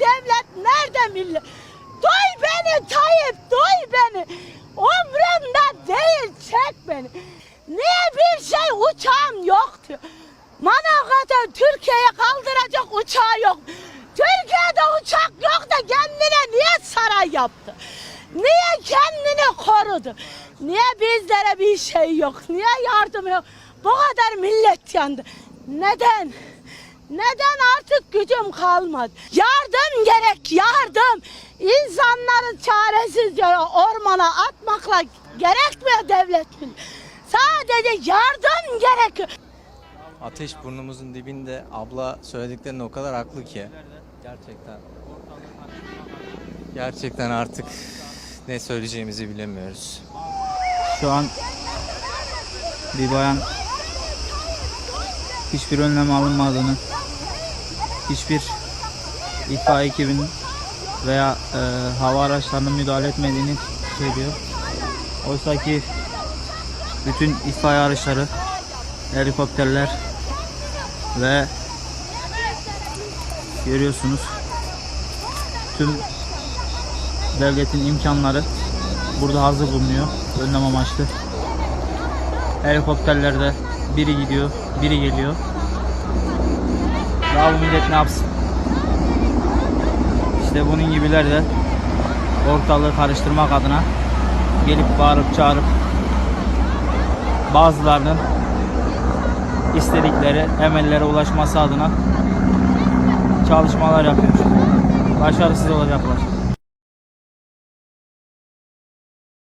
devlet? Nerede millet? Duy beni Tayyip, duy beni. Umrumda değil, çek beni. Niye bir şey uçağım yok diyor. Manavgat'a Türkiye'ye kaldıracak uçağı yok. Türkiye'de uçak yok da kendine niye saray yaptı? Niye kendini korudu? Niye bizlere bir şey yok? Niye yardım yok? Bu kadar millet yandı. Neden? Neden artık gücüm kalmadı? Yardım gerek, yardım. İnsanları çaresizce ormana atmakla gerekmiyor devletin. Sadece yardım gerekiyor. Ateş burnumuzun dibinde. Abla söylediklerinde o kadar haklı ki. Gerçekten. Gerçekten artık ne söyleyeceğimizi bilemiyoruz. Şu an bir bayan hiçbir önlem alınmadığını, hiçbir itfaiye ekibinin veya e, hava araçlarının müdahale etmediğini söylüyor. Oysa ki bütün itfaiye araçları, helikopterler ve görüyorsunuz tüm devletin imkanları burada hazır bulunuyor önlem amaçlı. Helikopterlerde biri gidiyor, biri geliyor. Daha bu millet ne yapsın? İşte bunun gibiler de ortalığı karıştırmak adına gelip bağırıp çağırıp bazılarının istedikleri emellere ulaşması adına çalışmalar yapıyor. Başarısız olacaklar.